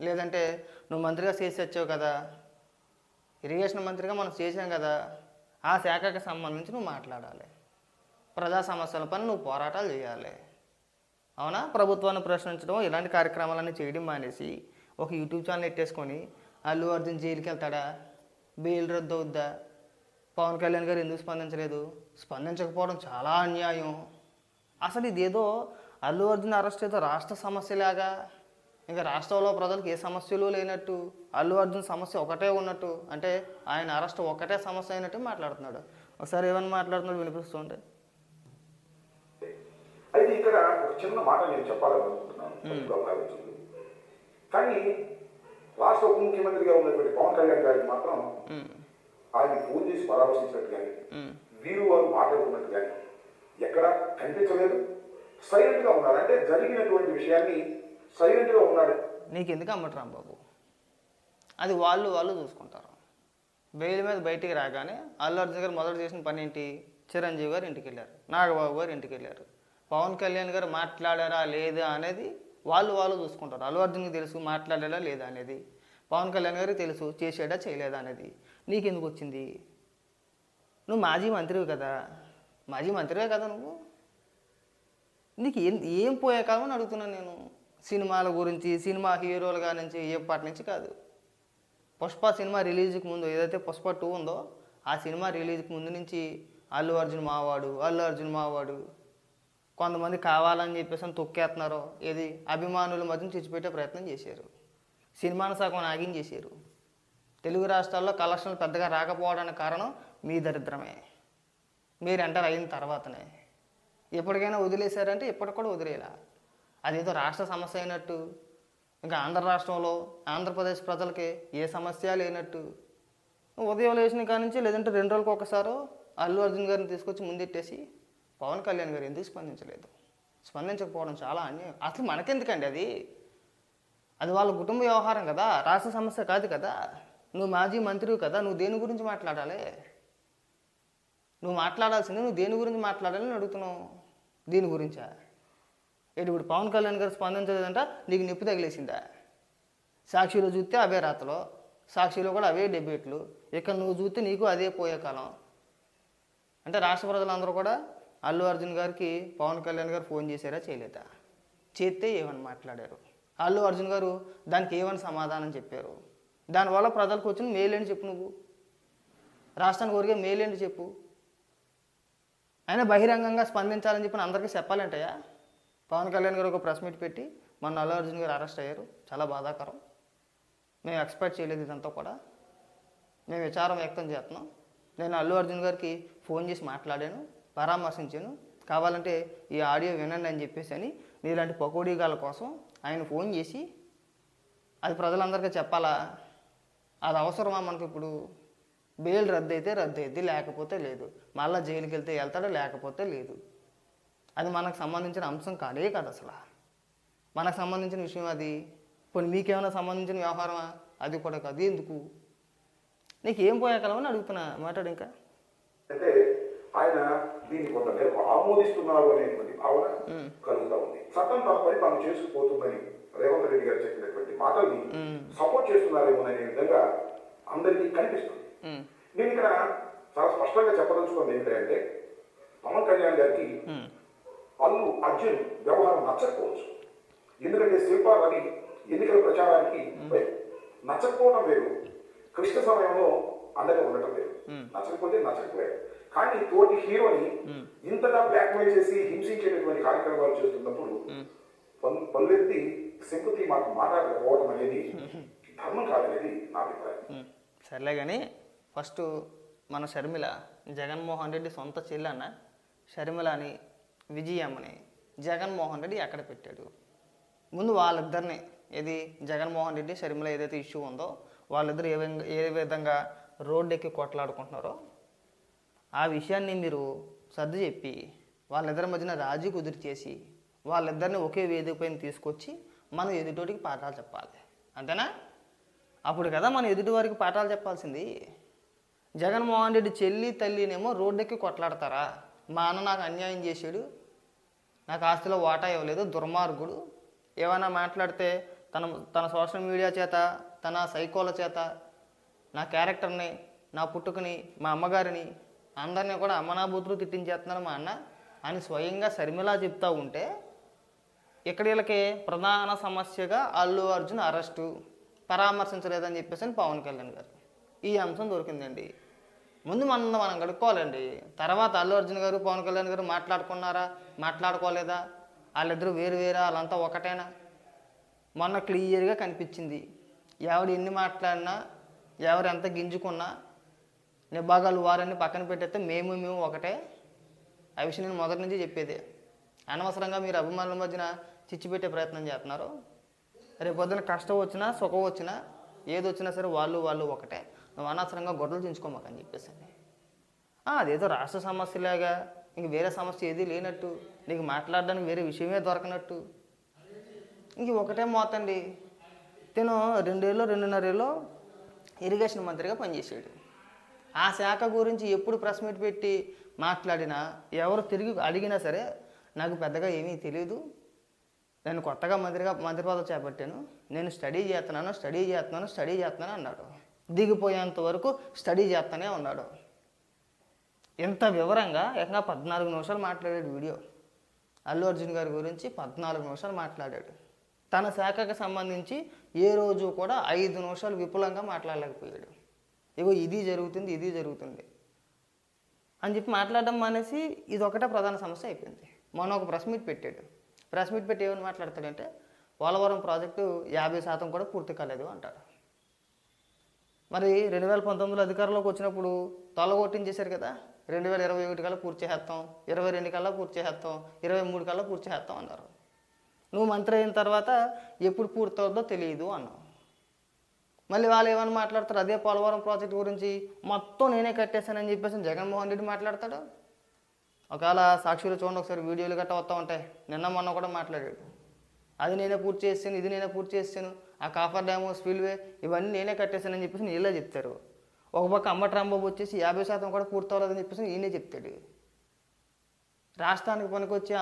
లేదంటే నువ్వు మంత్రిగా చేసి వచ్చావు కదా? ఇరిగేషన్ మంత్రిగా మనం చేసాం కదా? ఆ శాఖకు సంబంధించి నువ్వు మాట్లాడాలి. ప్రజా సమస్యల పని నువ్వు పోరాటాలు చేయాలి. అవునా? ప్రభుత్వాన్ని ప్రశ్నించడం ఇలాంటి కార్యక్రమాలన్నీ చేయడం మానేసి ఒక యూట్యూబ్ ఛానల్ ఎట్టేసుకొని అల్లు అర్జున్ జైలుకి వెళ్తాడా? బెయిల్ రద్దు అవుద్దా? పవన్ కళ్యాణ్ గారు ఎందుకు స్పందించలేదు? స్పందించకపోవడం చాలా అన్యాయం. అసలు ఇదేదో అల్లు అర్జున్ అరెస్ట్ ఏదో రాష్ట్ర సమస్యలాగా? ఇంకా రాష్ట్రంలో ప్రజలకు ఏ సమస్యలు లేనట్టు అల్లు అర్జున్ సమస్య ఒకటే ఉన్నట్టు అంటే ఆయన అరెస్ట్ ఒకటే సమస్య అయినట్టు మాట్లాడుతున్నాడు. ఒకసారి ఏమని మాట్లాడుతున్నాడు వినిపిస్తుంటే. అయితే ఇక్కడ ఒక చిన్న మాట నేను చెప్పాలనుకుంటున్నాను. కానీ రాష్ట్ర ఉప ముఖ్యమంత్రిగా ఉన్నటువంటి పవన్ కళ్యాణ్ గారికి మాత్రం ఆయన ఫోన్ చేసి పరామర్శించినట్టు కానీ వీరు వారు మాట్లాడుకున్నట్టు కానీ ఎక్కడ కనిపించలేదు. సైలెంట్గా ఉన్నారు. అంటే జరిగినటువంటి విషయాన్ని సైలెంట్ ఉన్నాడు. నీకు ఎందుకు అమ్మటం బాబు అది వాళ్ళు వాళ్ళు చూసుకుంటారు. బెయిల్ మీద బయటికి రాగానే అల్లు అర్జున్ గారు మొదట చేసిన పని ఏంటి? చిరంజీవి గారు ఇంటికి వెళ్ళారు నాగబాబు గారు ఇంటికి వెళ్ళారు పవన్ కళ్యాణ్ గారు మాట్లాడారా లేదా అనేది వాళ్ళు వాళ్ళు చూసుకుంటారు. అల్లు అర్జున్కి తెలుసు మాట్లాడారా లేదా అనేది. పవన్ కళ్యాణ్ గారికి తెలుసు చేసాడా చేయలేదా అనేది. నీకెందుకు వచ్చింది? నువ్వు మాజీ మంత్రివి కదా. మాజీ మంత్రివే కదా నువ్వు. నీకు ఏం ఏం పోయే కాలం అని అడుగుతున్నాను నేను. సినిమాల గురించి సినిమా హీరోలుగా నుంచి ఎప్పటి నుంచి కాదు. పుష్ప సినిమా రిలీజ్కి ముందు ఏదైతే పుష్ప టూ ఉందో ఆ సినిమా రిలీజ్కి ముందు నుంచి అల్లు అర్జున్ మావాడు అల్లు అర్జున్ మావాడు కొంతమంది కావాలని చెప్పేసి అని ఏది అభిమానుల మధ్యన తెచ్చిపెట్టే ప్రయత్నం చేశారు. సినిమాను సగం ఆగించేశారు తెలుగు రాష్ట్రాల్లో కలెక్షన్లు పెద్దగా రాకపోవడానికి కారణం మీ దరిద్రమే. మీరు ఎంటర్ అయిన తర్వాతనే. ఎప్పటికైనా వదిలేశారంటే ఇప్పటికి కూడా వదిలేలా అదేదో రాష్ట్ర సమస్య అయినట్టు. ఇంకా ఆంధ్ర రాష్ట్రంలో ఆంధ్రప్రదేశ్ ప్రజలకి ఏ సమస్య లేనట్టు. ఉదయం లేచిన కాడి నుంచి లేదంటే రెండు రోజులకు ఒకసారో అల్లు అర్జున్ గారిని తీసుకొచ్చి ముందెట్టేసి పవన్ కళ్యాణ్ గారు ఎందుకు స్పందించలేదు? స్పందించకపోవడం చాలా అన్యాయం. అసలు మనకెందుకండి అది? అది వాళ్ళ కుటుంబ వ్యవహారం కదా. రాష్ట్ర సమస్య కాదు కదా. నువ్వు మాజీ మంత్రివి కదా. నువ్వు దేని గురించి మాట్లాడాలి? నువ్వు మాట్లాడాల్సింది నువ్వు దేని గురించి మాట్లాడాలని అడుగుతున్నావు? దీని గురించా? ఏంటి ఇప్పుడు పవన్ కళ్యాణ్ గారు స్పందించలేదంట నీకు నిప్పు తగిలేసిందా? సాక్షిలో చూస్తే అవే రాతలో సాక్షిలో కూడా అవే డెబేట్లు ఇక్కడ నువ్వు చూస్తే నీకు అదే పోయే కాలం. అంటే రాష్ట్ర ప్రజలందరూ కూడా అల్లు అర్జున్ గారికి పవన్ కళ్యాణ్ గారు ఫోన్ చేశారా చేయలేదా? చేస్తే ఏమని మాట్లాడారు? అల్లు అర్జున్ గారు దానికి ఏమని సమాధానం చెప్పారు? దానివల్ల ప్రజలకు వచ్చిన మేలేని చెప్పు నువ్వు? రాష్ట్రానికి ఊరికే మేలేంటి చెప్పు? అయినా బహిరంగంగా స్పందించాలని చెప్పి అందరికీ చెప్పాలంటయా? పవన్ కళ్యాణ్ గారు ఒక ప్రెస్ మీట్ పెట్టి మొన్న అల్లు అర్జున్ గారు అరెస్ట్ అయ్యారు. చాలా బాధాకరం. మేము ఎక్స్పెక్ట్ చేయలేదు ఇదంతా కూడా. మేము విచారం వ్యక్తం చేస్తున్నాం. నేను అల్లు అర్జున్ గారికి ఫోన్ చేసి మాట్లాడాను పరామర్శించాను. కావాలంటే ఈ ఆడియో వినండి అని చెప్పేసి అని నీలాంటి పకోడీగాల కోసం ఆయన ఫోన్ చేసి అది ప్రజలందరికీ చెప్పాలా? అది అవసరమా మనకి ఇప్పుడు? బెయిల్ రద్దు అయితే రద్దు అయింది లేకపోతే లేదు. మళ్ళీ జైలుకి వెళ్తే వెళ్తాడు లేకపోతే లేదు. అది మనకు సంబంధించిన అంశం కాదే కాదు అసలు. మనకు సంబంధించిన విషయం అది. పోనీ మీకేమైనా సంబంధించిన వ్యవహారమా? అది కూడా కాదు. ఎందుకు? నీకు ఏం పోయాకలమని అడుగుతున్నా మాట్లాడు ఇంకా. అంటే ఆయన దీన్ని కొంత మేరకు ఆమోదిస్తున్నారు అనేటువంటి భావన కలుగుతా ఉంది. చట్టం తన పని తాను చేసుకుపోతుందని రేవంత్ రెడ్డి గారు చెప్పినటువంటి మాటల్ని సపోర్ట్ చేస్తున్నారేమోననే విధంగా అందరికీ కనిపిస్తుంది. నేను ఇక్కడ చాలా స్పష్టంగా చెప్పదలుచుకున్నది ఏంటంటే పవన్ కళ్యాణ్ గారికి అల్లు అర్జున్ వ్యవహారం నచ్చకపోవచ్చు. ఎందుకంటే శిల్పా రవి ఎన్నికల ప్రచారానికి నచ్చకపోవడం వేరు. కృష్ణ సమయంలో అండగా ఉండటం వేరు. నచ్చకపోతే నచ్చకపోయాడు. కానీ తోటి హీరోని ఇంతగా బ్లాక్మెయిల్ చేసి హింసించేటటువంటి కార్యక్రమాలు చేస్తున్నప్పుడు పల్లెత్తి సింపతి మాకు మాట్లాడకపోవడం అనేది ధర్మం కాదనేది నా అభిప్రాయం. సర్లే కానీ ఫస్ట్ మన షర్మిల జగన్మోహన్ రెడ్డి సొంత చెల్లన్న షర్మిలని విజయమ్మని జగన్మోహన్ రెడ్డి ఎక్కడ పెట్టాడు. ముందు వాళ్ళిద్దరిని ఏది జగన్మోహన్ రెడ్డి షర్మిల ఏదైతే ఇష్యూ ఉందో వాళ్ళిద్దరు ఏ విధంగా ఏ విధంగా రోడ్డు ఎక్కి కొట్లాడుకుంటున్నారో ఆ విషయాన్ని మీరు సర్ది చెప్పి వాళ్ళిద్దరి మధ్యన రాజీ కుదిరి చేసి వాళ్ళిద్దరిని ఒకే వేదిక పైన తీసుకొచ్చి మనం ఎదుటోటికి పాఠాలు చెప్పాలి. అంతేనా? అప్పుడు కదా మనం ఎదుటి వారికి పాఠాలు చెప్పాల్సింది. జగన్మోహన్ రెడ్డి చెల్లి తల్లినేమో రోడ్డెక్కి కొట్లాడతారా? మా అన్న నాకు అన్యాయం చేశాడు. నాకు ఆస్తిలో వాటా ఇవ్వలేదు దుర్మార్గుడు. ఏమైనా మాట్లాడితే తన తన సోషల్ మీడియా చేత తన సైకోల చేత నా క్యారెక్టర్ని నా పుట్టుకని మా అమ్మగారిని అందరినీ కూడా అమ్మనాబూతులు తిట్టించేస్తున్నాను మా అన్న. అని స్వయంగా శర్మిలా చెప్తా ఉంటే ఇక్కడ వీళ్ళకి ప్రధాన సమస్యగా అల్లు అర్జున్ అరెస్టు పరామర్శించలేదని చెప్పేసి అని పవన్ కళ్యాణ్ గారు. ఈ అంశం దొరికిందండి. ముందు మనం మనం కడుక్కోవాలండి తర్వాత అల్లు అర్జున్ గారు పవన్ కళ్యాణ్ గారు మాట్లాడుకున్నారా? మాట్లాడుకోలేదా? వాళ్ళిద్దరూ వేరు వేరా వాళ్ళంతా ఒకటేనా? మొన్న క్లియర్గా కనిపించింది. ఎవరు ఎన్ని మాట్లాడినా ఎవరు ఎంత గింజుకున్నా నిబాగాలు వారని పక్కన పెట్టేస్తే మేము మేము ఒకటే. ఆ విషయం నేను మొదటి నుంచి చెప్పేదే. అనవసరంగా మీరు అభిమానుల మధ్యన చిచ్చిపెట్టే ప్రయత్నం చేస్తున్నారు. రేపు పొద్దున కష్టం వచ్చినా సుఖం వచ్చినా ఏది వచ్చినా సరే వాళ్ళు వాళ్ళు ఒకటే. నువ్వు అనవసరంగా గొడవలు చించుకోమాకని అని ఆ, అదేదో రాష్ట్ర సమస్యలాగా ఇంక వేరే సమస్య ఏది లేనట్టు నీకు మాట్లాడడానికి వేరే విషయమే దొరకనట్టు. ఇంక ఒకటే మోతండి. తిను రెండేళ్ళు రెండున్నరేళ్ళు ఇరిగేషన్ మంత్రిగా పనిచేసాడు ఆ శాఖ గురించి ఎప్పుడు ప్రెస్ మీట్ పెట్టి మాట్లాడినా ఎవరు తిరిగి అడిగినా సరే నాకు పెద్దగా ఏమీ తెలియదు నేను కొత్తగా మంత్రిగా మంత్రి పదవి చేపట్టాను. నేను స్టడీ చేస్తున్నాను స్టడీ చేస్తున్నాను స్టడీ చేస్తున్నాను అన్నాడు. దిగిపోయేంత వరకు స్టడీ చేస్తూనే ఉన్నాడు. ఇంత వివరంగా ఏకంగా పద్నాలుగు నిమిషాలు మాట్లాడాడు వీడియో. అల్లు అర్జున్ గారి గురించి పద్నాలుగు నిమిషాలు మాట్లాడాడు. తన శాఖకు సంబంధించి ఏ రోజు కూడా ఐదు నిమిషాలు విపులంగా మాట్లాడలేకపోయాడు. ఇగో ఇది జరుగుతుంది ఇది జరుగుతుంది అని చెప్పి మాట్లాడడం మానేసి ఇది ఒకటే ప్రధాన సమస్య అయిపోయింది. మొన్న ఒక ప్రెస్ మీట్ పెట్టాడు. ప్రెస్ మీట్ పెట్టి ఏమని మాట్లాడతాడంటే పోలవరం ప్రాజెక్టు యాభై శాతం కూడా పూర్తి కాలేదు అంటాడు మరి రెండు వేల పంతొమ్మిదిలో అధికారంలోకి వచ్చినప్పుడు తొలగొట్టించేశారు కదా? రెండు వేల ఇరవై ఒకటి కల్లా పూర్తి చేస్తాం ఇరవై రెండు కల్లా పూర్తి చేస్తాం ఇరవై మూడు కల్లా పూర్తి చేస్తాం అన్నారు. నువ్వు మంత్రి అయిన తర్వాత ఎప్పుడు పూర్తి అవుతుందో తెలియదు అన్నావు. మళ్ళీ వాళ్ళు ఏమని మాట్లాడతారు? అదే పోలవరం ప్రాజెక్ట్ గురించి మొత్తం నేనే కట్టేశానని చెప్పేసి జగన్మోహన్ రెడ్డి మాట్లాడతాడు? ఒకవేళ సాక్షులు చూడండి ఒకసారి వీడియోలు గట్టా వస్తూ ఉంటాయి. నిన్న మొన్న కూడా మాట్లాడాడు. అది నేనే పూర్తి చేస్తాను ఇది నేనే పూర్తి చేస్తాను ఆ కాఫర్ డ్యాము స్పిల్వే ఇవన్నీ నేనే కట్టేశానని చెప్పేసి నీళ్ళే చెప్తారు. ఒక పక్క అంబటి వచ్చేసి యాభై శాతం కూడా పూర్తవలేదని చెప్పేసి ఈయనే చెప్తాడు. రాష్ట్రానికి పనికొచ్చే